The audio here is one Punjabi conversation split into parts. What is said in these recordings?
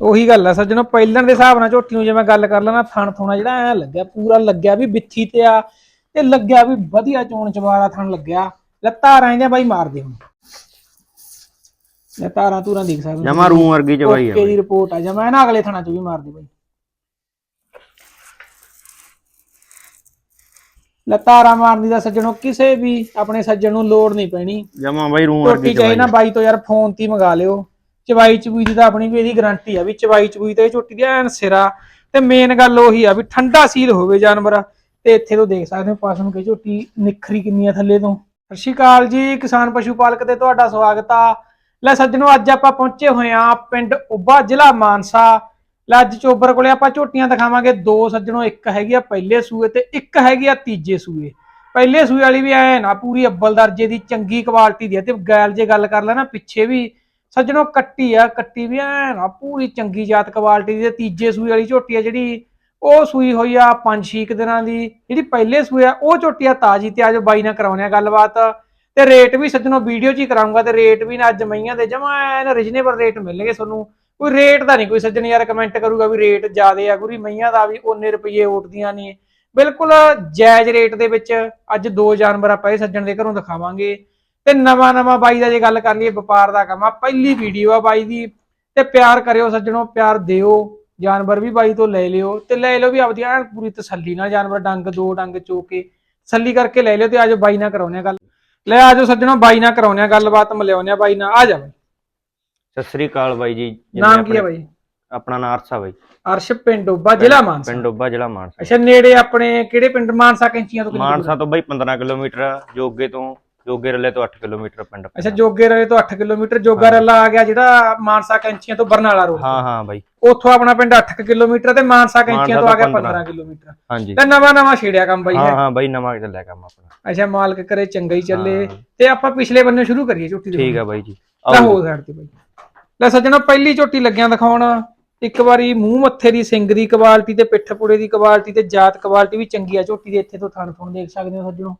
ਉਹੀ ਗੱਲ ਆ ਸੱਜਣੋ ਪਹਿਲਣ ਦੇ ਹਿਸਾਬ ਨਾਲ ਝੋਟੀ ਨੂੰ ਜੇ ਮੈਂ ਗੱਲ ਕਰ ਲੈਣਾ ਥਣ ਥੋਣਾ ਜਿਹੜਾ ਐ ਲੱਗਿਆ ਪੂਰਾ ਲੱਗਿਆ ਵੀ ਬਿੱਥੀ ਤੇ ਆ ਤੇ ਲੱਗਿਆ ਵੀ ਵਧੀਆ ਚੋਣ ਚਵਾਰਾ ਥਣ ਲੱਗਿਆ। ਲੈ ਧਾਰਾਂ ਇਹਦੀਆਂ ਬਾਈ ਮਾਰਦੇ ਹੁਣ। ਲੈ ਧਾਰਾਂ ਧੂਰਾਂ ਦੇਖ ਸਕਦੇ ਜਮਾ ਰੂਮ ਵਰਗੀ ਚਵਾਈ ਆ ਓਕੇ ਦੀ ਰਿਪੋਰਟ ਆ। ਜਾਂ ਮੈਂ ਨਾ ਅਗਲੇ ਥਾਣਾ ਚ ਵੀ ਮਾਰਦੇ ਬਾਈ। ਲੈ ਧਾਰਾਂ ਮਾਰਦੀ ਦਾ ਸੱਜਣੋ ਕਿਸੇ ਵੀ ਆਪਣੇ ਸੱਜਣ ਨੂੰ ਲੋੜ ਨਹੀਂ ਪੈਣੀ। ਜਮਾ ਬਾਈ ਰੂਮ ਵਰਗੀ ਚਵਾਈ ਨਾ ਬਾਈ ਤੋਂ ਯਾਰ ਫੋਨ ਤੇ ਮੰਗਾ ਲਿਓ। ਚਵਾਈ ਚਬੂਈ ਦੀ ਤਾਂ ਆਪਣੀ ਵੀ ਇਹਦੀ ਗਾਰੰਟੀ ਆ ਵੀ ਚਵਾਈ ਚਬੂਈ ਤੇ ਝੋਟੀ ਦੀ ਐਨ ਸਿਰਾ। ਤੇ ਮੇਨ ਗੱਲ ਉਹੀ ਆ ਵੀ ਠੰਡਾ ਸੀਲ ਹੋਵੇ ਜਾਨਵਰ, ਤੇ ਇੱਥੇ ਤੋਂ ਦੇਖ ਸਕਦੇ ਹੋ ਪਾਸੋਂ ਕਿ ਝੋਟੀ ਨਿਖਰੀ ਕਿੰਨੀ ਆ ਥੱਲੇ ਤੋਂ। ਸਤਿ ਸ਼੍ਰੀ ਅਕਾਲ ਜੀ, ਕਿਸਾਨ ਪਸ਼ੂ ਪਾਲਕ ਤੇ ਤੁਹਾਡਾ ਸਵਾਗਤ ਆ। ਲੈ ਸੱਜਣੋ, ਅੱਜ ਆਪਾਂ ਪਹੁੰਚੇ ਹੋਏ ਆ ਪਿੰਡ ਉੱਭਾ, ਜ਼ਿਲ੍ਹਾ ਮਾਨਸਾ। ਲੈ ਅੱਜ ਚੋਬਰ ਕੋਲੇ ਆਪਾਂ ਝੋਟੀਆਂ ਦਿਖਾਵਾਂਗੇ। ਦੋ ਸੱਜਣੋ, ਇੱਕ ਹੈਗੀ ਆ ਪਹਿਲੇ ਸੂਏ ਤੇ ਇੱਕ ਹੈਗੀ ਆ ਤੀਜੇ ਸੂਏ। ਪਹਿਲੇ ਸੂਏ ਵਾਲੀ ਵੀ ਐ ਨਾ ਪੂਰੀ ਅੱਬਲ ਦਰਜੇ ਦੀ ਚੰਗੀ ਕੁਆਲਿਟੀ ਦੀ ਆ। ਤੇ ਗੈਲ ਜੇ ਗੱਲ ਕਰ ਲੈ ਨਾ, ਪਿੱਛੇ ਵੀ ਸੱਜਣੋ ਕੱਟੀ ਆ, ਕੱਟੀ ਵੀ ਐ ਨਾ ਪੂਰੀ ਚੰਗੀ ਜਾਤ ਕੁਆਲਿਟੀ ਦੀ ਤੇ ਤੀਜੇ ਸੂਏ ਵਾਲੀ ਝੋਟੀ ਆ ਜਿਹੜੀ, ਉਹ ਸੂਈ ਹੋਈ ਆ 5-6 ਦਿਨਾਂ ਦੀ, ਜਿਹੜੀ ਪਹਿਲੇ ਸੂਈ ਆ, ਉਹ ਝੋਟੀ ਆ ਤਾਜੀ ਤੇ ਅੱਜ ਬਾਈ ਨਾਲ ਕਰਾਉਣੇ ਆ ਗੱਲਬਾਤ। ਤੇ ਰੇਟ ਵੀ ਸੱਜਣੋ ਵੀਡੀਓ 'ਚ ਹੀ ਕਰਾਉਂਗਾ ਤੇ ਰੇਟ ਵੀ ਨਾ ਅੱਜ ਮਈਆਂ ਦੇ ਜਮਾ ਐਨ ਰੀਜਨੇਬਲ ਰੇਟ ਮਿਲਣਗੇ ਤੁਹਾਨੂੰ। ਕੋਈ ਰੇਟ ਦਾ ਨਹੀਂ, ਕੋਈ ਸੱਜਣ ਯਾਰ ਕਮੈਂਟ ਕਰੂਗਾ ਵੀ ਰੇਟ ਜ਼ਿਆਦੇ ਆ, ਗੁਰੀ ਮਈਆਂ ਦਾ ਵੀ ਓਨੇ ਰੁਪਏ ਉੱਠਦੀਆਂ ਨਹੀਂ ਬਿਲਕੁਲ ਜਾਇਜ਼ ਰੇਟ ਦੇ ਵਿੱਚ ਅੱਜ ਦੋ ਜਾਨਵਰ ਆਪਾਂ ਇਹ ਸੱਜਣ ਦੇ ਘਰੋਂ ਦਿਖਾਵਾਂਗੇ। ਤੇ ਨਵਾਂ ਨਵਾਂ ਬਾਈ ਦਾ ਜੇ ਗੱਲ ਕਰ ਲਈਏ ਵਪਾਰ ਦਾ ਕੰਮ ਆ ਪਹਿਲੀ ਵੀਡੀਓ ਆ ਬਾਈ ਦੀ ਤੇ ਪਿਆਰ ਕਰਿਓ ਸੱਜਣੋ ਪਿਆਰ ਦਿਓ ਜਾਨਵਰ ਵੀ ਬਾਈ ਤੋਂ ਲੈ ਲਿਓ ਤੇ ਲੈ ਲਿਓ ਵੀ ਆਪਦੀ ਐਨ ਪੂਰੀ ਤਸੱਲੀ ਨਾਲ ਜਾਨਵਰ ਡੰਗ ਦੋ ਡੰਗ ਚੋ ਕੇ ਤਸੱਲੀ ਕਰਕੇ ਲੈ ਲਿਓ ਤੇ ਆਜੋ ਬਾਈ ਨਾਲ ਕਰਾਉਣੇ ਆ ਗੱਲ। ਲੈ ਆਜੋ ਸੱਜਣੋ ਬਾਈ ਨਾਲ ਕਰਾਉਣੇ ਆ ਗੱਲਬਾਤ ਮਿਲਿਆਉਣੇ ਆ ਬਾਈ ਨਾਲ ਆ ਜਾ ਬਾਈ। ਸਤਿ ਸ੍ਰੀ ਅਕਾਲ ਬਾਈ ਜੀ ਜਿਵੇਂ ਨਾਮ ਕੀ ਹੈ ਬਾਈ? ਆਪਣਾ ਨਾਂ ਅਰਸਾ ਬਾਈ। ਅਰਸ਼ ਪਿੰਡ ਉੱਭਾ ਜ਼ਿਲ੍ਹਾ ਮਾਨਸਾ। ਪਿੰਡ ਉੱਬਾ ਜ਼ਿਲ੍ਹਾ ਮਾਨਸਾ। ਅੱਛਾ ਨੇੜੇ ਆਪਣੇ ਕਿਹੜੇ ਪਿੰਡ ਮਾਨਸਾ ਕੈਂਚੀਆਂ ਤੋਂ ਕਿੰਨੀ ਦੂਰ? ਮਾਨਸਾ ਤੋਂ ਬਾਈ 15 ਕਿਲੋਮੀਟਰ ਜੋਗੇ ਤੋਂ ਜੋਗੇ ਰਲੇ ਤੋਂ 8 ਕਿਲੋਮੀਟਰ ਪਿੰਡ ਅੱਛਾ ਜੋਗੇ ਰੇ ਤੋਂ 8 ਕਿਲੋਮੀਟਰ ਜੋਗਾ ਰੱਲਾ ਆ ਗਿਆ ਜਿਹੜਾ ਮਾਨਸਾ ਕੈਂਚੀਆਂ ਤੋਂ ਬਰਨਾਲਾ ਰੋਡ ਹਾਂ ਹਾਂ ਬਾਈ। ਉੱਥੋਂ ਆਪਣਾ ਪਿੰਡ 8 ਕਿਲੋਮੀਟਰ ਤੇ ਮਾਨਸਾ ਕੈਂਚੀਆਂ ਤੋਂ ਆ ਗਿਆ ਤੋਂ 15 ਕਿਲੋਮੀਟਰ। ਹਾਂਜੀ। ਤੇ ਨਵਾਂ ਨਵਾਂ ਛੇੜਿਆ ਕੰਮ ਬਾਈ ਹਾਂ ਹੈ। ਬਾਈ ਨਵਾਂ ਚੱਲਿਆ ਕੰਮ ਆਪਣਾ। ਅੱਛਾ ਮਾਲਕ ਕਰੇ ਚੰਗਾ ਹੀ ਚੱਲੇ। ਤੇ ਆਪਾਂ ਪਿਛਲੇ ਬੰਨੇ ਸ਼ੁਰੂ ਕਰੀਏ ਝੋਟੀ ਦੇ ਠੀਕ ਆ ਬਾਈ ਜੀ। ਲੈ ਹੋ ਸਾਈਡ ਤੇ ਬਾਈ। ਲੈ ਸੱਜਣਾ ਪਹਿਲੀ ਝੋਟੀ ਲੱਗਿਆਂ ਦਿਖਾਉਣ। ਇੱਕ ਵਾਰੀ ਮੂੰਹ ਮੱਥੇ ਦੀ ਸਿੰਗ ਦੀ ਕੁਆਲਿਟੀ ਤੇ ਪਿੱਠ ਪੁੜੇ ਦੀ ਕੁਆਲਿਟੀ ਤੇ ਜਾਤ ਕੁਆਲਿਟੀ ਵੀ ਚੰਗੀ ਆ ਝੋਟੀ ਦੇ। ਇੱਥੇ ਤੋਂ ਥਣ ਥਣ ਦੇਖ ਸਕਦੇ ਹੋ ਸੱਜਣੋ।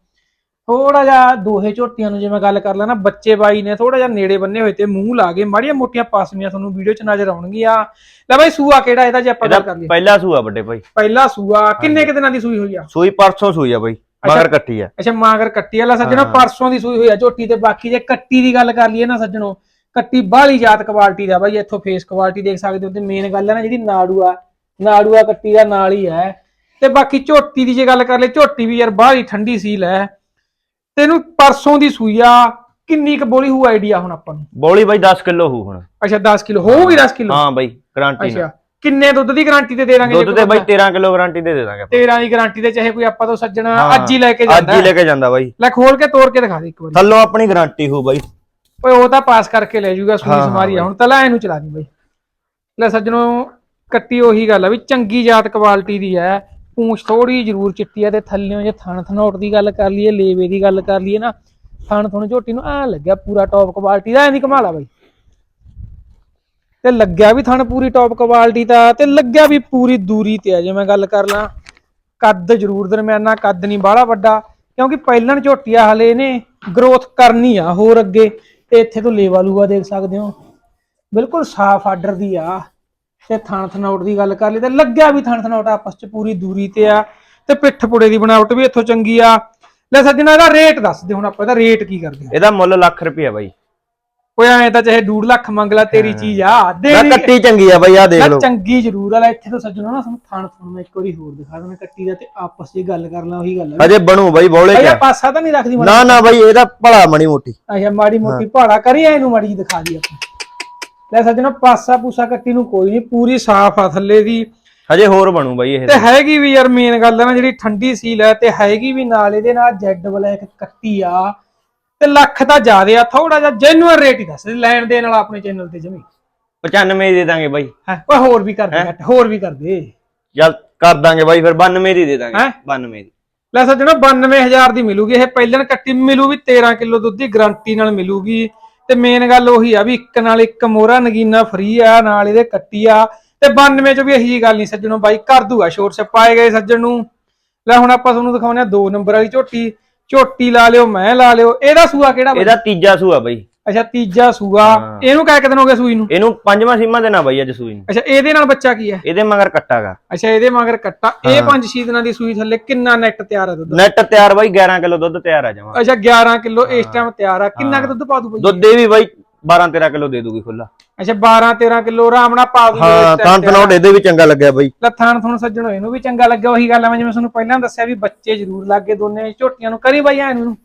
ਥੋੜਾ ਜਿਹਾ ਦੋਹੇ ਝੋਟੀਆਂ ਨੂੰ ਜੇ ਮੈਂ ਗੱਲ ਕਰ ਲਾਂ ਨਾ ਬੱਚੇ ਬਾਈ ਨੇ ਥੋੜਾ ਜਿਹਾ ਨੇੜੇ ਬੰਨੇ ਹੋਏ ਤੇ ਮੂੰਹ ਲਾ ਕੇ ਮਾੜੀਆਂ ਮੋਟੀਆਂ ਪਾਸਮੀਆਂ ਤੁਹਾਨੂੰ ਵੀਡੀਓ 'ਚ ਨਜ਼ਰ ਆਉਣਗੀਆਂ। ਲੈ ਬਾਈ ਸੂਆ ਕਿਹੜਾ ਇਹਦਾ ਜੇ ਆਪਾਂ ਗੱਲ ਕਰ ਲਈਏ? ਪਹਿਲਾ ਸੂਆ ਵੱਡੇ ਬਾਈ। ਪਹਿਲਾ ਸੂਆ ਕਿੰਨੇ ਕੁ ਦਿਨਾਂ ਦੀ ਸੂਈ ਹੋਈ ਆ? ਸੂਈ ਪਰਸੋਂ ਸੂਈ ਆ ਬਾਈ ਮਗਰ ਕੱਟੀ ਆ। ਅੱਛਾ ਮਾਂਗਰ ਕੱਟੀ ਵਾਲਾ ਸੱਜਣੋ ਹਾਂ। ਪਰਸੋਂ ਦੀ ਸੂਈ ਹੋਈ ਆ ਝੋਟੀ ਤੇ ਬਾਕੀ ਜੇ ਕੱਟੀ ਦੀ ਗੱਲ ਕਰ ਲਈਏ ਨਾ ਸੱਜਣੋ ਕੱਟੀ ਬਾਹਲੀ ਜਾਤ ਕੁਆਲਿਟੀ ਦਾ ਬਾਈ ਇੱਥੋਂ ਫੇਸ ਕੁਆਲਿਟੀ ਦੇਖ ਸਕਦੇ ਹੋ ਤੇ ਮੇਨ ਗੱਲ ਹੈ ਨਾ ਜਿਹੜੀ ਨਾੜੂ ਆ ਨਾੜੂ ਆ ਕੱਟੀ ਦਾ ਨਾਲ ਹੀ ਹੈ। ਤੇ ਬਾਕੀ ਝੋਟੀ ਦੀ ਜੇ ਗੱਲ ਕਰ ਲਈਏ ਝੋਟੀ ਵੀ ਯਾਰ ਬਾਹਲੀ ਠੰਡੀ ਸੀਲ ਹੈ। ਤੈਨੂੰ ਪਰਸੋਂ ਦੀ ਸੂਈ ਆ ਕਿੰਨੀ ਕੁ ਬੋਲੀ ਹੋਊ ਆਈਡੀਆ ਹੁਣ ਆਪਾਂ ਨੂੰ? ਬੋਲੀ ਬਾਈ 10 ਕਿਲੋ ਹੋਊ ਹੁਣ। ਅੱਛਾ 10 ਕਿਲੋ ਹੋਊਗੀ 10 ਕਿਲੋ? ਹਾਂ ਬਾਈ ਗਾਰੰਟੀ ਅੱਛਾ ਕਿੰਨੇ ਦੁੱਧ ਦੀ ਗਾਰੰਟੀ ਤੇ ਦੇ ਦਾਂਗੇ ਦੁੱਧ ਤੇ ਬਾਈ 13 ਕਿਲੋ ਗਾਰੰਟੀ ਦੇ ਦੇ ਦਾਂਗੇ ਆਪਾਂ। 13 ਦੀ ਗਾਰੰਟੀ ਤੇ ਚਾਹੇ ਕੋਈ ਆਪਾਂ ਤੋਂ ਸੱਜਣਾ ਹਾਂ। ਅੱਜ ਹੀ ਲੈ ਕੇ ਅੱਜ ਜਾਂਦਾ ਹੀ ਲੈ ਕੇ ਜਾਂਦਾ ਬਾਈ। ਲੈ ਖੋਲ ਕੇ ਤੋੜ ਕੇ ਦਿਖਾ ਦੇ ਇੱਕ ਵਾਰੀ। ਥੱਲੋਂ ਆਪਣੀ ਗਾਰੰਟੀ ਹੋਊ ਬਾਈ। ਓਏ ਉਹ ਤਾਂ ਪਾਸ ਕਰਕੇ ਲੈ ਜਾਊਗਾ ਸੂਈ ਹਾਂ, ਹਾਂ ਸਮਾਰੀ। ਹੁਣ ਤਾਂ ਲੈ ਇਹਨੂੰ ਚਲਾ ਦੀ ਬਾਈ। ਲੈ ਸੱਜਣੋ ਕੱਟੀ ਉਹੀ ਗੱਲ ਆ ਵੀ ਚੰਗੀ ਜਾਤ ਕੁਆਲਿਟੀ ਦੀ ਹੈ। ਪੂੰਛ ਥੋੜੀ ਜ਼ਰੂਰ ਚਿੱਟੀ ਆ ਤੇ ਥੱਲਿਓਂ ਜੇ ਥਣ ਥਨੋਟ ਦੀ ਗੱਲ ਕਰ ਲਈਏ, ਲੇਵੇ ਦੀ ਗੱਲ ਕਰ ਲਈਏ ਨਾ, ਥਣ ਥਣ ਝੋਟੀ ਨੂੰ ਐ ਲੱਗਿਆ ਪੂਰਾ ਟੌਪ ਕੁਆਲਿਟੀ ਦਾ, ਐ ਨਹੀਂ ਬਾਈ। ਤੇ ਲੱਗਿਆ ਵੀ ਥਣ ਪੂਰੀ ਟੌਪ ਕੁਆਲਿਟੀ ਦਾ ਤੇ ਲੱਗਿਆ ਵੀ ਪੂਰੀ ਦੂਰੀ ਤੇ ਆ ਜੇ ਮੈਂ ਗੱਲ ਕਰ ਲਾਂ। ਕੱਦ ਜ਼ਰੂਰ ਦਰਮਿਆਨਾ, ਕੱਦ ਨਹੀਂ ਬਾਹਲਾ ਵੱਡਾ, ਕਿਉਂਕਿ ਪਹਿਲਣ ਝੋਟੀ ਆ ਹਲੇ ਇਹਨੇ ਗਰੋਥ ਕਰਨੀ ਆ ਹੋਰ ਅੱਗੇ। ਤੇ ਇੱਥੇ ਤੋਂ ਲੇਵਾ ਲੂਆ ਦੇਖ ਸਕਦੇ ਹੋ। ਬਿਲਕੁਲ ਸਾਫ਼ ਆਰਡਰ ਦੀ ਆ। ਤੇ ਥਣ ਥਨੌਟ ਦੀ ਗੱਲ ਕਰ ਲਈ ਤੇ ਲੱਗਿਆ ਵੀ ਥਣ ਥਨੌਟ ਆਪਸ ਚ ਪੂਰੀ ਦੂਰੀ ਤੇ ਆ ਤੇ ਪਿੱਠ ਪੁੜੇ ਦੀ ਬਣਾਵਟ ਵੀ ਇੱਥੋਂ ਚੰਗੀ ਆ। ਲੈ ਸੱਜਣਾ ਇਹਦਾ ਰੇਟ ਦੱਸ ਦੇ ਹੁਣ ਆਪਾਂ ਇਹਦਾ ਰੇਟ ਕੀ ਕਰਦੇ ਆ? ਇਹਦਾ ਮੁੱਲ ਲੱਖ ਰੁਪਿਆ ਬਾਈ। ਕੋਈ ਐ ਤਾਂ ਚਾਹੇ 2 ਲੱਖ ਮੰਗ ਲਾ ਤੇਰੀ ਚੀਜ਼ ਆ ਨਾ ਦੇਣੀ ਕੱਟੀ ਚੰਗੀ ਆ ਬਾਈ ਆ ਦੇਖ ਨਾ ਲਓ। ਚੰਗੀ ਜ਼ਰੂਰ ਆ ਲੈ ਇੱਥੇ ਤੋਂ ਸੱਜਣਾ ਨਾ ਸਾਨੂੰ ਥਣ ਥਣ ਮੈਂ ਇੱਕ ਵਾਰੀ ਹੋਰ ਦਿਖਾ ਦਵਾਂ ਕੱਟੀ ਦਾ ਤੇ ਆਪਸ ਚ ਗੱਲ ਕਰ ਲਾਂ ਉਹੀ ਗੱਲ ਆ। ਅਜੇ ਬਣੂ ਬਾਈ ਬੌਲੇ ਚ ਪਾਸਾ ਤਾਂ ਨਹੀਂ ਰੱਖਦੀ ਮਾੜੀ ਨਾ ਨਾ ਬਾਈ ਇਹਦਾ ਭਲਾ ਮਣੀ ਮੋਟੀ। ਅੱਛਾ ਮਾੜੀ ਮੋਟੀ ਪਹਾੜਾ ਕਰੀ ਆ ਇਹਨੂੰ ਮਾੜੀ ਦਿਖਾ ਦੀ ਆਪਾਂ। ਲੈ ਸੱਜਣਾ ਪਾਸਾ ਪੂਸਾ ਕੱਟੀ ਨੂੰ ਕੋਈ ਨਹੀਂ ਪੂਰੀ ਸਾਫ਼ ਆ ਥੱਲੇ ਦੀ। ਹਜੇ ਹੋਰ ਬਣੂ ਬਾਈ ਇਹ ਤੇ ਹੈਗੀ ਵੀ ਯਾਰ ਮੇਨ ਗੱਲ ਹੈ ਨਾ ਜਿਹੜੀ ਠੰਡੀ ਸੀਲ ਹੈ ਤੇ ਹੈਗੀ ਵੀ ਨਾਲ ਇਹਦੇ ਨਾਲ ਜੈਡ ਬਲੈਕ ਕੱਟੀ ਆ। ਤੇ ਲੱਖ ਤਾਂ ਜ਼ਿਆਦੇ ਆ ਥੋੜਾ ਜਿਹਾ ਜੈਨੂਅਨ ਰੇਟ ਹੀ ਦੱਸ ਦੇ ਲੈਣ ਦੇ ਨਾਲ ਆਪਣੇ ਚੈਨਲ ਤੇ ਜਮੀ। 95 ਦੇ ਦਾਂਗੇ ਬਾਈ। ਹੈ? ਓਏ ਹੋਰ ਵੀ ਕਰ ਦੇ ਹੋਰ ਵੀ ਕਰ ਦੇ। ਚੱਲ ਕਰ ਦਾਂਗੇ ਬਾਈ ਫਿਰ 92 ਦੀ ਦੇ ਦਾਂਗੇ। ਹੈਂ? 92 ਦੀ। ਲੈ ਸੱਜਣੋ 92000 ਦੀ ਮਿਲੂਗੀ ਇਹ ਪਹਿਲਣ ਕੱਟੀ ਮਿਲੂ ਵੀ 13 ਕਿਲੋ ਦੁੱਧ ਦੀ ਗਾਰੰਟੀ ਨਾਲ ਮਿਲੂਗੀ। ਤੇ ਮੇਨ ਗੱਲ ਉਹੀ ਆ ਵੀ ਇੱਕ ਨਾਲ ਇੱਕ ਮੋਹਰਾ ਨਗੀਨਾ ਫਰੀ ਆ, ਨਾਲ ਇਹਦੇ ਕੱਟੀ ਆ, ਤੇ 92 ਚ ਵੀ ਇਹੀ ਜੀ ਗੱਲ ਨਹੀਂ ਸੱਜਣੋ ਬਾਈ, ਕਰ ਦੂਗਾ ਸ਼ੋਰ ਸੇ ਪਾਏ ਗਏ ਸੱਜਣ ਨੂੰ ਲੈ ਹੁਣ ਆਪਾਂ ਤੁਹਾਨੂੰ ਦਿਖਾਉਂਦੇ ਆ ਦੋ ਨੰਬਰ ਵਾਲੀ ਝੋਟੀ ਝੋਟੀ ਲਾ ਲਿਓ, ਮੈਂ ਲਾ ਲਿਓ, ਇਹਦਾ ਸੂਆ ਕਿਹੜਾ ਬਾਈ? ਇਹਦਾ ਤੀਜਾ ਸੂਆ ਬਾਈ ਅੱਛਾ ਤੀਜਾ ਸੂਆ। ਹਾਂ। ਇਹਨੂੰ ਕਿਆ ਦਿਨ ਹੋ ਗਿਆ ਸੂਈ ਨੂੰ? ਇਹਨੂੰ ਪੰਜਵਾਂ ਸੀਮਾ ਦੇਣਾ ਬਾਈ ਅੱਜ ਸੂਈ ਨੂੰ। ਅੱਛਾ ਇਹਦੇ ਨਾਲ ਬੱਚਾ ਕੀ ਹੈ? ਇਹਦੇ ਮਗਰ ਕੱਟਾਗਾ ਅੱਛਾ ਇਹਦੇ ਮਗਰ ਕੱਟਾ। ਇਹ ਪੰਜ ਛੇ ਦਿਨਾਂ ਦੀ ਸੂਈ ਥੱਲੇ ਕਿੰਨਾ ਨੈਟ ਤਿਆਰ ਹੈ ਦੁੱਧ? ਨੈਟ ਤਿਆਰ ਬਾਈ 11 ਕਿਲੋ ਦੁੱਧ ਤਿਆਰ ਆ ਜਾਵਾ ਅੱਛਾ 11 ਕਿਲੋ ਇਸ ਟਾਈਮ ਤਿਆਰ ਆ। ਕਿੰਨਾ ਕੁ ਦੁੱਧ ਪਾ ਦੂ ਬਈ? ਦੁੱਧ ਇਹ ਵੀ ਬਾਈ 12 13 ਕਿਲੋ ਦੇ ਦੂਗੀ ਖੁੱਲਾ ਅੱਛਾ 12 13 ਕਿਲੋ ਆਰਾਮ ਨਾਲ ਪਾ ਦੂ ਹਾਂ ਤਾਂ ਤਨੋਟ ਇਹਦੇ ਵੀ ਚੰਗਾ ਲੱਗਿਆ ਬਾਈ। ਲੱਥਾਂ ਥਣ ਸੱਜਣੋ ਇਹਨੂੰ ਵੀ ਚੰਗਾ ਲੱਗਿਆ। ਉਹੀ ਗੱਲ ਆ ਮੈਂ ਜਿਵੇਂ ਤੁਹਾਨੂੰ ਪਹਿਲਾਂ ਦੱਸਿਆ ਵੀ ਬੱਚੇ ਜ਼ਰੂਰ ਲੱਗੇ ਦੋਨੇ ਝੋਟੀਆਂ ਨੂੰ ਕਰੀ ਬਾਈ ਐਨੂੰ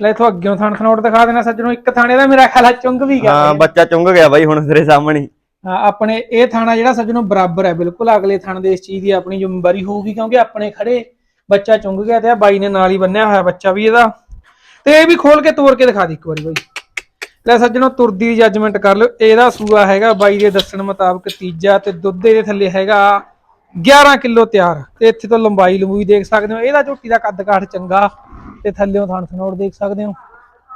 ਲੈ ਇਥੋਂ ਅੱਗਿਓਂ ਥਣ ਥਣੋਟ ਦਿਖਾ ਦੇਣਾ ਸੱਜਣੋ ਇੱਕ ਥਾਣੇ ਦਾ ਮੇਰਾ ਖਿਆਲ ਆ ਚੁੰਗ ਵੀ ਗਿਆ ਹਾਂ ਬੱਚਾ ਚੁੰਗ ਗਿਆ ਬਾਈ ਹੁਣ ਤੇਰੇ ਸਾਹਮਣੇ। ਹੀ। ਹਾਂ ਆਪਣੇ ਇਹ ਥਾਣਾ ਜਿਹੜਾ ਸੱਜਣੋ ਬਰਾਬਰ ਹੈ ਬਿਲਕੁਲ ਅਗਲੇ ਥਾਣ ਦੇ ਇਸ ਚੀਜ਼ ਦੀ ਆਪਣੀ ਜ਼ਿੰਮੇਵਾਰੀ ਹੋਊਗੀ ਕਿਉਂਕਿ ਆਪਣੇ ਖੜੇ ਬੱਚਾ ਚੁੰਗ ਗਿਆ ਤੇ ਆ ਬਾਈ ਨੇ ਨਾਲ ਹੀ ਬੰਨਿਆ ਹੋਇਆ ਬੱਚਾ ਵੀ ਇਹਦਾ। ਤੇ ਇਹ ਵੀ ਖੋਲ ਕੇ ਤੋੜ ਕੇ ਦਿਖਾ ਦੇ ਇੱਕ ਵਾਰੀ ਬਾਈ। ਲੈ ਸੱਜਣੋ ਤੁਰਦੀ ਦੀ ਜੱਜਮੈਂਟ ਕਰ ਲਿਓ ਇਹਦਾ ਸੂਆ ਹੈਗਾ ਬਾਈ ਦੇ ਦੱਸਣ ਮੁਤਾਬਕ ਤੀਜਾ ਤੇ ਦੁੱਧ ਇਹਦੇ ਥੱਲੇ ਹੈਗਾ 11 ਕਿਲੋ ਤਿਆਰ। ਤੇ ਇੱਥੇ ਤੋਂ ਲੰਬਾਈ ਲੰਬੂਈ ਦੇਖ ਸਕਦੇ ਹੋ ਇਹਦਾ ਝੋਟੀ ਦਾ ਕੱਦ ਕਾਠ ਚੰਗਾ। ਤੇ ਥੱਲੇੋਂ ਥਣ ਥਣੋੜ ਦੇਖ ਸਕਦੇ ਹੋ।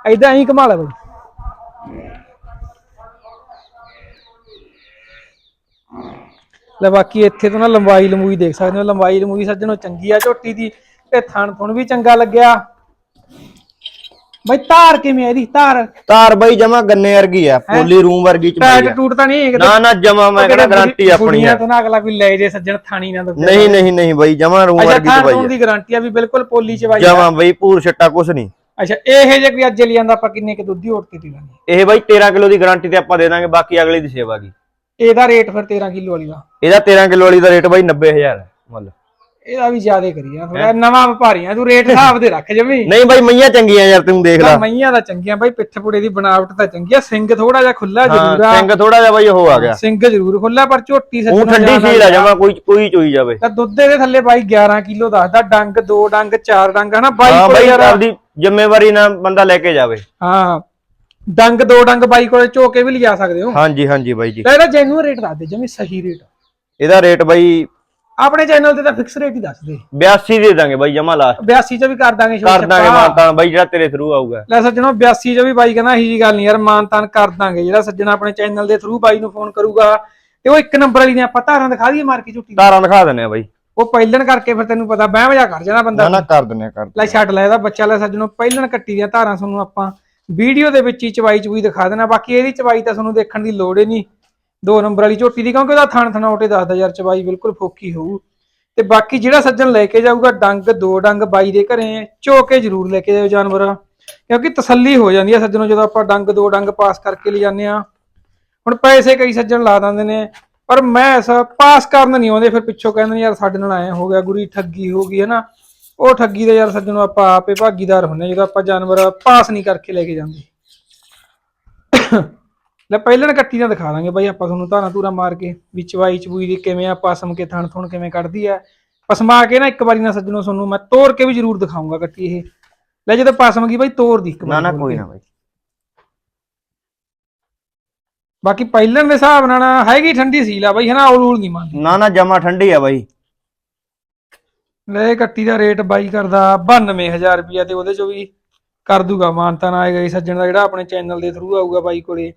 ਐਦਾਂ ਹੀ ਕਮਾਲ ਹੈ ਬਾਈ। ਲੈ ਬਾਕੀ ਇੱਥੇ ਤੋਂ ਨਾ ਲੰਬਾਈ ਲੰਬੂਈ ਦੇਖ ਸਕਦੇ ਹੋ। ਲੰਬਾਈ ਲੰਬੂਈ ਸੱਜਣੋ ਚੰਗੀ ਆ ਝੋਟੀ ਦੀ ਤੇ ਥਣ ਥਣ ਵੀ ਚੰਗਾ ਲੱਗਿਆ। ਬਈ ਧਾਰ ਕਿਵੇਂ ਆ ਇਹਦੀ? ਧਾਰ। ਤਾਰ ਬਾਈ ਜਮਾ ਗੰਨੇ ਵਰਗੀ ਆ ਪੋਲੀ ਰੂਮ ਵਰਗੀ ਚ ਟੈਟ ਆ। ਟੂਟ ਤਾਂ ਨਹੀਂ ਹੈ ਕਿਤੇ ਨਾ ਨਾ ਜਮਾ ਮੈਂ ਕਹਿੰਦਾ ਗਾਰੰਟੀ ਆਪਣੀ ਆ। ਤੋਂ ਨਾ ਅਗਲਾ ਕੋਈ ਲੈ ਜੇ ਸੱਜਣ ਥਾਣੀ ਨਾ ਦੱਸੇ ਨਹੀਂ ਨਹੀਂ ਨਹੀਂ ਬਾਈ ਜਮਾ ਰੂਮ ਅੱਛਾ ਵਰਗੀ ਚ ਥਾਣ ਬਾਈ ਥਣ ਆ। ਦੀ ਗਾਰੰਟੀ ਆ ਵੀ ਬਿਲਕੁਲ ਪੋਲੀ ਚ ਬਾਈ ਜਮਾ ਬਾਈ ਪੂਰ ਛੱਟਾ ਕੁਛ ਨਹੀਂ। ਅੱਛਾ ਇਹ ਜੇ ਕੋਈ ਅੱਜ ਲਈ ਜਾਂਦਾ ਆਪਾਂ ਕਿੰਨੇ ਕਿ ਦੁੱਧ ਦੀ ਓਟ ਕੇ ਦੇ ਦਾਂਗੇ? ਇਹ ਬਾਈ 13 ਕਿਲੋ ਦੀ ਗਾਰੰਟੀ ਤੇ ਆਪਾਂ ਦੇ ਦਾਂਗੇ ਬਾਕੀ ਅਗਲੀ ਦੀ ਸੇਵਾ ਕੀ ਇਹਦਾ ਰੇਟ ਫਿਰ 13 ਕਿਲੋ ਵਾਲੀ ਦਾ। ਇਹਦਾ 13 ਕਿਲੋ ਵਾਲੀ ਦਾ ਰੇਟ ਬਾਈ 90000 ਹੈ ਮੁੱਲ। ਇਹਦਾ ਵੀ ਜ਼ਿਆਦਾ ਕਰੀ ਆ ਥੋੜਾ ਨਵਾਂ ਵਪਾਰੀ ਆ ਤੂੰ ਰੇਟ ਹਿਸਾਬ ਦੇ ਰੱਖ ਜਮੀ। ਨਹੀਂ ਬਾਈ ਮਈਆਂ ਚੰਗੀਆਂ ਯਾਰ ਤੂੰ ਦੇਖ ਲੈ। ਤਾਂ ਮਈਆਂ ਦਾ ਚੰਗੀਆਂ ਬਾਈ ਪਿੱਠ ਪੁੜੇ ਦੀ ਬਣਾਵਟ ਤਾਂ ਚੰਗੀ ਆ ਸਿੰਘ ਥੋੜਾ ਜਿਹਾ ਖੁੱਲਾ ਜ਼ਰੂਰ ਆ। ਸਿੰਘ ਥੋੜਾ ਜਿਹਾ ਬਾਈ ਉਹ ਆ ਗਿਆ। ਸਿੰਘ ਜ਼ਰੂਰ ਖੁੱਲਾ ਪਰ ਝੋਟੀ ਉਹ ਸੱਜਣਾ ਠੰਡੀ ਸੀਲ ਆ ਜਮਾ ਕੋਈ ਕੋਈ ਚੋਈ ਜਾਵੇ। ਤਾਂ ਦੁੱਧ ਦੇ ਥੱਲੇ ਬਾਈ 11 ਕਿਲੋ ਦੱਸਦਾ ਡੰਗ ਦੋ ਡੰਗ ਚਾਰ ਡੰਗ ਹਨਾ? ਬਾਈ ਕੋਲ ਬਾਈ ਯਾਰ ਆਪਦੀ ਜ਼ਿੰਮੇਵਾਰੀ ਨਾਲ ਬੰਦਾ ਲੈ ਕੇ ਜਾਵੇ। ਹਾਂ। ਡੰਗ ਦੋ ਡੰਗ ਬਾਈ ਕੋਲੇ ਝੋਕੇ ਵੀ ਲਿਜਾ ਸਕਦੇ ਹੋ। ਹਾਂਜੀ ਹਾਂਜੀ ਬਾਈ ਜੀ। ਤਾਂ ਇਹਦਾ ਜੈਨੂਅਲ ਰੇਟ ਦੱਸ ਦੇ ਜਮੀ ਸਹੀ ਰੇਟ ਇਹਦਾ ਰੇਟ ਬਾਈ ਆਪਣੇ ਚੈਨਲ ਤੇ ਤਾਂ ਫਿਕਸ ਰੇਟ ਹੀ ਦੱਸ ਦੇ। 82 ਦੇ ਦਾਂਗੇ ਬਾਈ ਜਮਾ ਲਾਸਟ 82 ਚ ਵੀ ਕਰ ਦਾਂਗੇ ਛੋਟਾ ਕਰ ਦਾਂਗੇ ਮਾਨਤਾਨ ਬਾਈ ਜਿਹੜਾ ਤੇਰੇ ਥਰੂ ਆਊਗਾ। ਲੈ ਸੱਜਣੋ 82 ਚ ਵੀ ਬਾਈ ਕਹਿੰਦਾ ਇਹੀ ਜੀ ਗੱਲ ਨਹੀਂ ਯਾਰ ਮਾਨਤਾਨ ਕਰ ਦਾਂਗੇ। ਜਿਹੜਾ ਸੱਜਣਾ ਆਪਣੇ ਚੈਨਲ ਦੇ ਥਰੂ ਬਾਈ ਨੂੰ ਫੋਨ ਕਰੂਗਾ ਤੇ ਉਹ ਇੱਕ ਨੰਬਰ ਵਾਲੀ ਨੇ ਆਪਾਂ ਧਾਰਾਂ ਦਿਖਾ ਦਈਏ ਮਾਰ ਕੇ ਝੁੱਟੀ। ਧਾਰਾਂ ਦਿਖਾ ਦਿੰਨੇ ਆ ਬਾਈ। ਉਹ ਪਹਿਲਣ ਕਰਕੇ ਫਿਰ ਤੈਨੂੰ ਪਤਾ ਬਹਿ ਵਜਾ ਕਰ ਜਾਣਾ ਬੰਦਾ। ਕਰ ਦਿੰਨੇ ਆ ਕਰ ਲੈ ਛੱਡ ਲੈ ਇਹਦਾ ਬੱਚਾ ਲੈ ਸੱਜਣੋ ਪਹਿਲਣ ਕੱਟੀ ਦੀਆਂ ਧਾਰਾਂ ਤੁਹਾਨੂੰ ਆਪਾਂ। ਵੀਡੀਓ ਦੇ ਵਿੱਚ ਹੀ ਚਵਾਈ ਚਵੂਈ ਦਿਖਾ ਦੇਣਾ ਬਾਕੀ ਇਹਦੀ ਚਵਾਈ ਤਾਂ ਤੁਹਾਨੂੰ ਦੇਖਣ ਦੀ ਲੋੜ ਹੀ ਨਹੀਂ। ਦੋ ਨੰਬਰ ਵਾਲੀ ਝੋਟੀ ਦੀ, ਕਿਉਂਕਿ ਉਹਦਾ ਥਣ ਥਣਾਉਟੇ ਦੱਸਦਾ ਯਾਰ ਚਵਾਈ ਬਿਲਕੁਲ ਫੋਕੀ ਹੋਊ। ਤੇ ਬਾਕੀ ਜਿਹੜਾ ਸੱਜਣ ਲੈ ਕੇ ਜਾਊਗਾ, ਡੰਗ, ਦੋ ਡੰਗ ਬਾਈ ਦੇ ਘਰੇ ਚੋ ਕੇ ਜ਼ਰੂਰ ਲੈ ਕੇ ਜਾਓ ਜਾਨਵਰ, ਕਿਉਂਕਿ ਤਸੱਲੀ ਹੋ ਜਾਂਦੀ ਹੈ ਸੱਜਣੋ, ਜਦੋਂ ਆਪਾਂ ਡੰਗ, ਦੋ ਡੰਗ ਪਾਸ ਕਰਕੇ ਲੈ ਜਾਂਦੇ ਆ ਹੁਣ ਪੈਸੇ ਕਈ ਸੱਜਣ ਲਾ ਦਿੰਦੇ ਨੇ, ਪਰ ਮੈਂ ਇਸ ਪਾਸ ਕਰਨ ਨਹੀਂ ਆਉਂਦੇ, ਫਿਰ ਪਿੱਛੋਂ ਕਹਿੰਦੇ ਨੇ, ਯਾਰ ਸਾਡੇ ਨਾਲ ਐ ਹੋ ਗਿਆ, ਗੁਰੀ ਠੱਗੀ ਹੋ ਗਈ ਹੈ ਨਾ ਉਹ ਠੱਗੀ ਦੇ ਯਾਰ ਸੱਜਣੋ, ਆਪਾਂ ਆਪੇ ਭਾਗੀਦਾਰ ਹੁੰਨੇ ਜਦੋਂ ਆਪਾਂ ਜਾਨਵਰ ਪਾਸ ਨਹੀਂ ਕਰਕੇ ਲੈ ਕੇ ਜਾਂਦੇ। ਲੈ ਪਹਿਲਾਂ ਕੱਟੀ ਨਾ ਦਿਖਾ ਦਾਂਗੇ ਬਾਈ ਆਪਾਂ ਤੁਹਾਨੂੰ ਧਾਰਾਂ ਧੂਰਾ ਮਾਰ ਕੇ ਵੀ ਚਵਾਈ ਚਬੂਈ ਦੀ ਕਿਵੇਂ ਆ ਪਸਮ ਕੇ ਥਣ ਥੁਣ ਕਿਵੇਂ ਕੱਢਦੀ ਆ। ਪਸਮਾ ਕੇ ਨਾ ਇੱਕ ਵਾਰੀ ਨਾ ਸੱਜਣੋ ਤੁਹਾਨੂੰ ਮੈਂ ਤੋੜ ਕੇ ਵੀ ਜ਼ਰੂਰ ਦਿਖਾਉਂਗਾ ਕੱਟੀ ਇਹ। ਲੈ ਜਦੋਂ ਪਸਮ ਗਈ ਬਾਈ ਤੋੜ ਦੀ ਇੱਕ ਨਾ ਵਾਰੀ ਨਾ ਕੋਈ। ਨਾ ਬਾਈ। ਬਾਕੀ ਪਹਿਲਾਂ ਦੇ ਹਿਸਾਬ ਨਾਲ ਨਾ ਹੈਗੀ ਠੰਡੀ ਸੀਲ ਆ ਬਾਈ ਹਨਾ ਔਲ ਔਲ ਨਹੀਂ ਮੰਨਦੀ। ਨਾ ਨਾ ਜਮਾ ਠੰਡੀ ਆ ਬਾਈ। ਲੈ ਕੱਟੀ ਦਾ ਰੇਟ ਬਾਈ ਕਰਦਾ 92000 ਰੁਪਿਆ ਤੇ ਉਹਦੇ ਚੋਂ ਵੀ ਕਰ ਦੂਗਾ ਮਾਨਤਾ ਨਾ ਆਏਗਾ ਇਹ ਸੱਜਣ ਦਾ ਜਿਹੜਾ ਆਪਣੇ ਚੈਨਲ ਦੇ ਥਰੂ ਆਊਗਾ ਬਾਈ ਕੋਲੇ।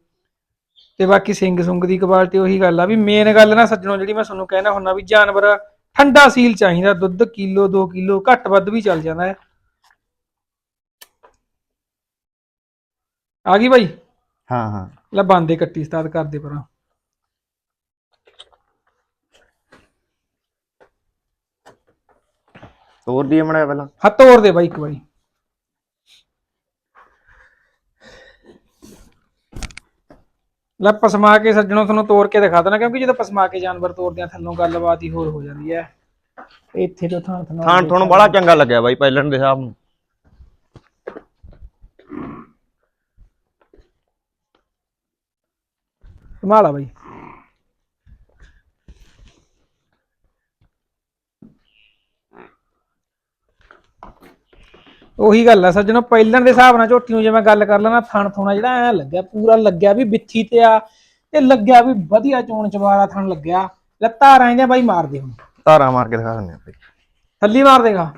ਤੇ ਬਾਕੀ ਸਿੰਘ ਸੁੰਗ ਦੀ ਕੁਆਲਿਟੀ ਉਹੀ ਗੱਲ ਆ ਵੀ ਮੇਨ ਗੱਲ ਨਾ ਸੱਜਣੋ ਜਿਹੜੀ ਮੈਂ ਤੁਹਾਨੂੰ ਕਹਿਣਾ ਹੁੰਦਾ ਵੀ ਜਾਨਵਰ ਠੰਡਾ ਸੀਲ ਚਾਹੀਦਾ ਦੁੱਧ ਕਿਲੋ 2 ਕਿਲੋ ਘੱਟ ਵੱਧ ਵੀ ਚੱਲ ਜਾਂਦਾ ਹੈ। ਆ ਗਈ ਬਾਈ? ਹਾਂ ਹਾਂ। ਲੈ ਬੰਦੇ ਕੱਟੀ ਸਟਾਰਟ ਕਰਦੇ ਪਰਾਂ। ਤੋਰ ਦੀ ਮੜਿਆ ਪਹਿਲਾਂ। ਹੱਥ ਤੋੜ ਦੇ ਬਾਈ ਇੱਕ ਵਾਰੀ। ਲੈ ਪਸਮਾ ਕੇ ਸੱਜਣੋਂ ਤੁਹਾਨੂੰ ਤੋੜ ਕੇ ਦਿਖਾ ਦੇਣਾ ਕਿਉਂਕਿ ਜਦੋਂ ਪਸਮਾ ਕੇ ਜਾਨਵਰ ਤੋੜਦੇ ਆ ਥੱਲੋਂ ਗੱਲਬਾਤ ਹੀ ਹੋਰ ਹੋ ਜਾਂਦੀ ਹੈ। ਇੱਥੇ ਤੋਂ ਥਾਂ ਥਾਂ ਥਾਣ ਬੜਾ ਚੰਗਾ ਲੱਗਿਆ ਬਾਈ ਪਹਿਲਣ ਦੇ ਹਿਸਾਬ ਨੂੰ। ਸੰਭਾਲਾ ਬਾਈ। ਉਹੀ ਗੱਲ ਆ ਸੱਜਣੋ ਪਹਿਲਣ ਦੇ ਹਿਸਾਬ ਨਾਲ ਝੋਟੀ ਨੂੰ ਜੇ ਮੈਂ ਗੱਲ ਕਰ ਲੈਣਾ ਥਣ ਥੋਣਾ ਜਿਹੜਾ ਐ ਲੱਗਿਆ ਪੂਰਾ ਲੱਗਿਆ ਵੀ ਬਿੱਥੀ ਤੇ ਆ ਤੇ ਲੱਗਿਆ ਵੀ ਵਧੀਆ ਚੋਣ ਚਵਾਰਾ ਥਣ ਲੱਗਿਆ। ਲੱਤਾਂ ਰਾਂਦੇ ਬਾਈ ਮਾਰਦੇ ਹੁਣ। ਧਾਰਾਂ ਮਾਰ ਕੇ ਦਿਖਾ ਦਿੰਨੇ ਆ ਬਾਈ। ਥੱਲੀ ਮਾਰ ਦੇਗਾ।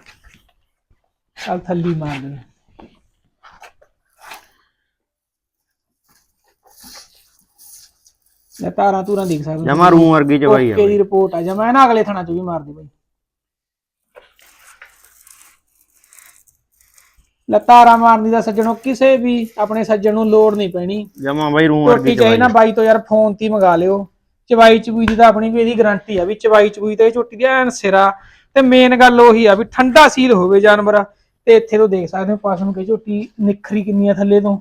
ਚੱਲ ਥੱਲੀ ਮਾਰ ਦੇ। ਲੈ ਤਾਰਾਂ ਤੂਰਾਂ ਦੇਖ ਸਕਦੇ। ਜਮਾ ਰੂਮ ਵਰਗੀ ਚ ਬਾਈ ਆ ਓਕੇ ਦੀ ਰਿਪੋਰਟ ਆ। ਜਾਂ ਮੈਂ ਨਾ ਅਗਲੇ ਥਾਣਾ ਚ ਵੀ ਮਾਰ ਦੇ ਬਾਈ। ਲੈ ਤਾਰਾ ਮਾਰਨੀ ਦਾ ਸੱਜਣੋ ਕਿਸੇ ਵੀ ਆਪਣੇ ਸੱਜਣ ਨੂੰ ਲੋੜ ਨਹੀਂ ਪੈਣੀ। ਜਮਾ ਬਾਈ ਰੂਮ ਵਰਗੀ ਚਾਹੀ ਨਾ ਬਾਈ ਤੋਂ ਯਾਰ ਫੋਨ ਤੇ ਹੀ ਮੰਗਾ ਲਿਓ। ਚਵਾਈ ਚਬੂਈ ਦੀ ਤਾਂ ਆਪਣੀ ਵੀ ਇਹਦੀ ਗਾਰੰਟੀ ਆ ਵੀ ਚਵਾਈ ਚਬੂਈ ਤੇ ਝੋਟੀ ਦੀ ਐਨ ਸਿਰਾ। ਤੇ ਮੇਨ ਗੱਲ ਉਹੀ ਆ ਵੀ ਠੰਡਾ ਸੀਲ ਹੋਵੇ ਜਾਨਵਰ ਤੇ ਇੱਥੇ ਤੋਂ ਦੇਖ ਸਕਦੇ ਹੋ ਪਾਸ ਨੂੰ ਕਿ ਝੋਟੀ ਨਿਖਰੀ ਕਿੰਨੀ ਆ ਥੱਲੇ ਤੋਂ।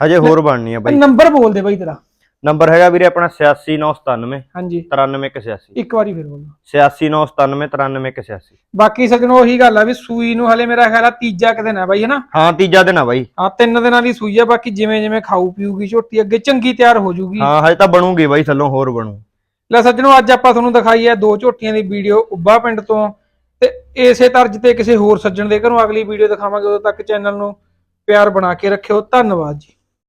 ਹਜੇ ਹੋਰ ਬਣਨੀ ਆ ਬਾਈ। ਨੰਬਰ ਬੋਲ ਦੇ ਬਾਈ ਤੇਰਾ। ਨੰਬਰ ਹੈਗਾ ਵੀਰੇ ਆਪਣਾ 86997 ਹਾਂਜੀ। 9386 ਇੱਕ ਵਾਰੀ ਫਿਰ ਬੋਲੋ। 86997 9386 ਬਾਕੀ ਸੱਜਣੋ ਉਹੀ ਗੱਲ ਆ ਵੀ ਸੂਈ ਨੂੰ ਹਲੇ ਮੇਰਾ ਖਿਆਲ ਆ ਤੀਜਾ ਕੁ ਦਿਨ ਆ ਬਾਈ ਹਨਾ? ਹਾਂ ਤੀਜਾ ਦਿਨ ਆ ਬਾਈ। ਆ ਤਿੰਨ ਦਿਨਾਂ ਦੀ ਸੂਈ ਆ ਬਾਕੀ ਜਿਵੇਂ ਜਿਵੇਂ ਖਾਊ ਪੀਊਗੀ ਝੋਟੀ ਅੱਗੇ ਚੰਗੀ ਤਿਆਰ ਹੋ ਜੂਗੀ। ਹਾਂ ਹਜੇ ਤਾਂ ਬਣੂਗੀ ਬਾਈ ਥੱਲੋਂ ਹੋਰ ਬਣੂ। ਲੈ ਸੱਜਣੋ ਅੱਜ ਆਪਾਂ ਤੁਹਾਨੂੰ ਦਿਖਾਈ ਹੈ ਦੋ ਝੋਟੀਆਂ ਦੀ ਵੀਡੀਓ ਉੱਬਾ ਪਿੰਡ ਤੋਂ। ਤੇ ਇਸੇ ਤਰਜ ਤੇ ਕਿਸੇ ਹੋਰ ਸੱਜਣ ਦੇ ਘਰੋਂ ਅਗਲੀ ਵੀਡੀਓ ਦਿਖਾਵਾਂਗੇ ਉਦੋਂ ਤੱਕ ਚੈਨਲ ਨੂੰ ਪਿਆਰ ਬਣਾ ਕੇ ਰੱਖਿਓ। ਧੰਨਵਾਦ ਜੀ।